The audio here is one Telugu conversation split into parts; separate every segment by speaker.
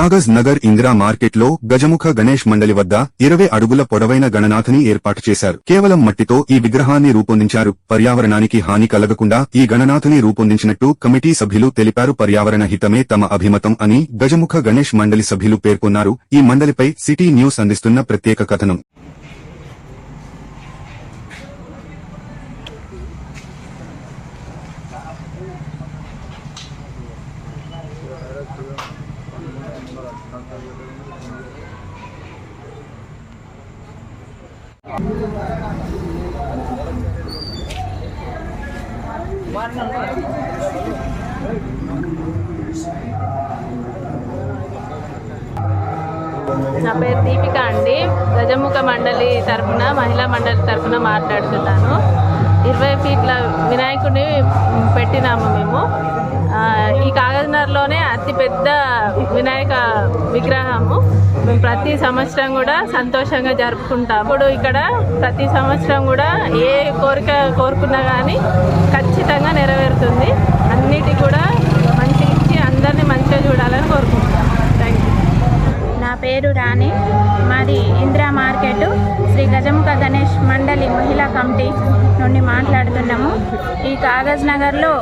Speaker 1: కాగజ్ నగర్ ఇందిరా మార్కెట్లో గజముఖ గణేష్ మండలి వద్ద ఇరవై అడుగుల పొడవైన గణనాథని ఏర్పాటు చేశారు. కేవలం మట్టితో ఈ విగ్రహాన్ని రూపొందించారు. పర్యావరణానికి హాని కలగకుండా ఈ గణనాథని రూపొందించినట్టు కమిటీ సభ్యులు తెలిపారు. పర్యావరణ హితమే తమ అభిమతం అని గజముఖ గణేష్ మండలి సభ్యులు పేర్కొన్నారు. ఈ మండలిపై సిటీ న్యూస్ అందిస్తున్న ప్రత్యేక కథనం.
Speaker 2: నా పేరు దీపిక అండి. గజముఖ మండలి తరఫున మహిళా మండలి తరఫున మాట్లాడుతున్నాను. ఇరవై ఫీట్ల వినాయకుడిని పెట్టినాము మేము. ఈ కాగజ్నగర్లోనే అతిపెద్ద వినాయక విగ్రహము. మేము ప్రతి సంవత్సరం కూడా సంతోషంగా జరుపుకుంటాం ఇప్పుడు ఇక్కడ ప్రతి సంవత్సరం కూడా ఏ కోరిక కోరుకున్నా కానీ ఖచ్చితంగా నెరవేరుతుంది. అన్నిటి కూడా
Speaker 3: పేరు రాణి. మాది ఇందిరా మార్కెట్. శ్రీ గజముఖ గణేష్ మండలి మహిళా కమిటీ నుండి మాట్లాడుతున్నాము. ఈ కాగజ్ నగర్లో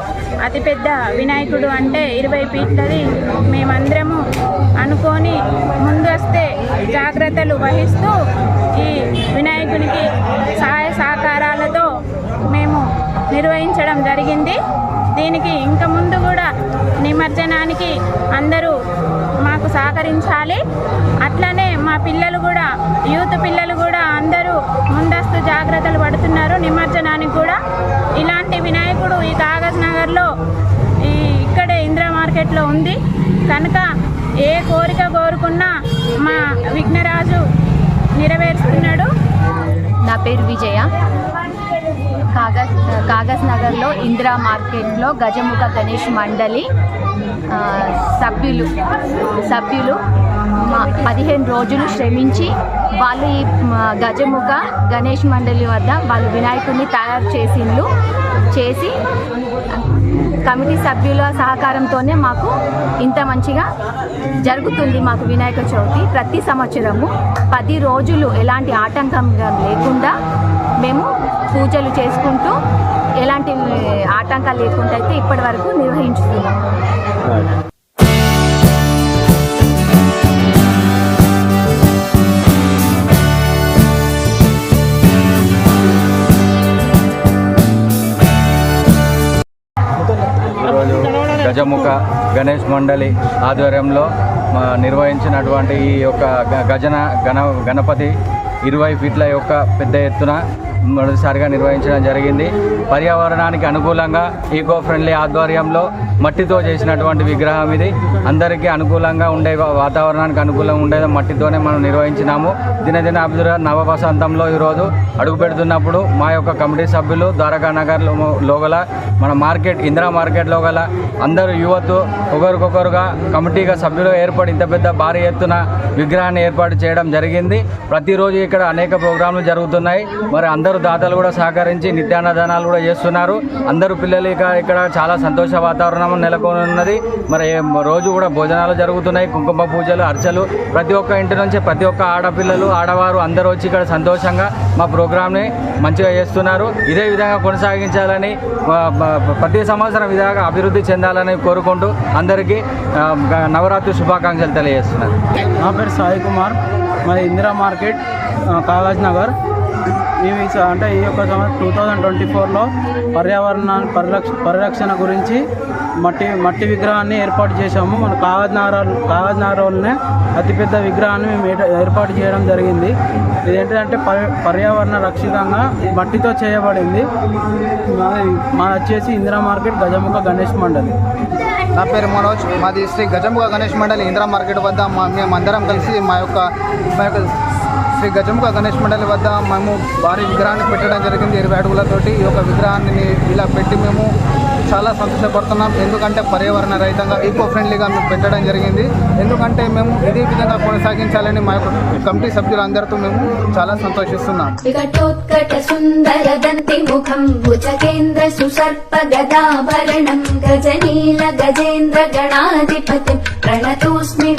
Speaker 3: అతిపెద్ద వినాయకుడు అంటే ఇరవై ఫీట్లది. మేమందరము అనుకొని ముందస్తే జాగ్రత్తలు వహిస్తూ ఈ వినాయకునికి సహాయ సహకారాలతో మేము నిర్వహించడం జరిగింది. దీనికి ఇంకా ముందు కూడా నిమజ్జనానికి అందరూ మాకు సహకరించాలి. అట్లనే మా పిల్లలు కూడా యూత్ పిల్లలు కూడా అందరూ ముందస్తు జాగ్రత్తలు పడుతున్నారు. నిమజ్జనానికి కూడా. ఇలాంటి వినాయకుడు ఈ కాగజ్ నగర్లో ఈ ఇక్కడే ఇందిరా మార్కెట్లో ఉంది. కనుక ఏ కోరిక కోరుకున్నా మా విఘ్నరాజు నెరవేరుస్తున్నాడు.
Speaker 4: నా పేరు విజయ. కాగజ్ కాగజ్ నగర్లో ఇందిరా మార్కెట్లో గజముఖ గణేష్ మండలి సభ్యులు సభ్యులు మా పదిహేను రోజులు శ్రమించి వాళ్ళు ఈ గజముఖ గణేష్ మండలి వద్ద వాళ్ళు వినాయకుడిని తయారు చేసిండ్లు చేసి కమిటీ సభ్యుల సహకారంతోనే మాకు ఇంత మంచిగా జరుగుతుంది మాకు వినాయక చవితి. ప్రతి సంవత్సరము పది రోజులు ఎలాంటి ఆటంకం లేకుండా మేము పూజలు చేసుకుంటూ ఎలాంటి ఆటంకాలు లేకుండా అయితే ఇప్పటి వరకు నిర్వహించుతున్నాం.
Speaker 5: గజముఖ గణేష్ మండలి ఆధ్వర్యంలో నిర్వహించినటువంటి ఈ యొక్క గ- గజన గణ గణపతి ఇరవై ఫీట్ల యొక్క పెద్ద ఎత్తున మొదటిసారిగా నిర్వహించడం జరిగింది. పర్యావరణానికి అనుకూలంగా ఈకో ఫ్రెండ్లీ ఆధ్వర్యంలో మట్టితో చేసినటువంటి విగ్రహం ఇది. అందరికీ అనుకూలంగా ఉండే వాతావరణానికి అనుకూలంగా ఉండే మట్టితోనే మనం నిర్వహించినాము. దినదిన అభివృద్ధి నవ వసంతంలో ఈరోజు అడుగు పెడుతున్నప్పుడు మా యొక్క కమిటీ సభ్యులు ద్వారకా నగర్ లోగల మన మార్కెట్ ఇందిరా మార్కెట్లో గల అందరూ యువత ఒకరికొకరుగా కమిటీగా సభ్యులు ఏర్పడి ఇంత పెద్ద భారీ ఎత్తున విగ్రహాన్ని ఏర్పాటు చేయడం జరిగింది. ప్రతిరోజు ఇక్కడ అనేక ప్రోగ్రాంలు జరుగుతున్నాయి. మరి అందరూ దాతలు కూడా సహకరించి నిత్యాన్నదానాలు కూడా చేస్తున్నారు. అందరూ పిల్లలు ఇక ఇక్కడ చాలా సంతోష వాతావరణం నెలకొని ఉన్నది. మరి రోజు కూడా భోజనాలు జరుగుతున్నాయి. కుంకుమ పూజలు అర్చలు. ప్రతి ఒక్క ఇంటి నుంచి ప్రతి ఒక్క ఆడపిల్లలు ఆడవారు అందరూ వచ్చి ఇక్కడ సంతోషంగా మా ప్రోగ్రామ్ని మంచిగా చేస్తున్నారు. ఇదే విధంగా కొనసాగించాలని ప్రతి సంవత్సరం విధంగా అభివృద్ధి చెందాలని కోరుకుంటూ అందరికీ నవరాత్రి శుభాకాంక్షలు తెలియజేస్తున్నారు.
Speaker 6: నా పేరు సాయి కుమార్. మాది ఇందిరా మార్కెట్ కాగజ్ నగర్ ఈ అంటే ఈ యొక్క సంవత్సరం టూ థౌజండ్ ట్వంటీ ఫోర్లో పర్యావరణ పరిరక్ష పరిరక్షణ గురించి మట్టి మట్టి విగ్రహాన్ని ఏర్పాటు చేశాము. మన కాగజ్ నగర్ అతిపెద్ద విగ్రహాన్ని మేము ఏర్పాటు చేయడం జరిగింది. ఇదేంటంటే పర్య పర్యావరణ రక్షితంగా మట్టితో చేయబడింది. మా వచ్చేసి ఇందిరా మార్కెట్ గజముఖ గణేష్ మండలి.
Speaker 7: నా పేరు మనోజ్. మాది శ్రీ గజముఖ గణేష్ మండలి ఇందిరా మార్కెట్ వద్ద మా మేమందరం కలిసి మా యొక్క మా యొక్క శ్రీ గజముఖ గణేష్ మండలి వద్ద మేము భారీ విగ్రహాన్ని పెట్టడం జరిగింది. ఇరవై అడుగులతోటి ఈ యొక్క విగ్రహాన్ని ఇలా పెట్టి మేము చాలా సంతోషపడుతున్నాం. ఎందుకంటే పర్యావరణ రహితంగా ఈకో ఫ్రెండ్లీగా మేము పెట్టడం జరిగింది. ఎందుకంటే మేము ఇదే విధంగా కొనసాగించాలని మా యొక్క కమిటీ సభ్యులందరితో మేము చాలా సంతోషిస్తున్నాం.
Speaker 8: గజనీల గజేంద్ర గణాధిపతి ప్రణతోస్మి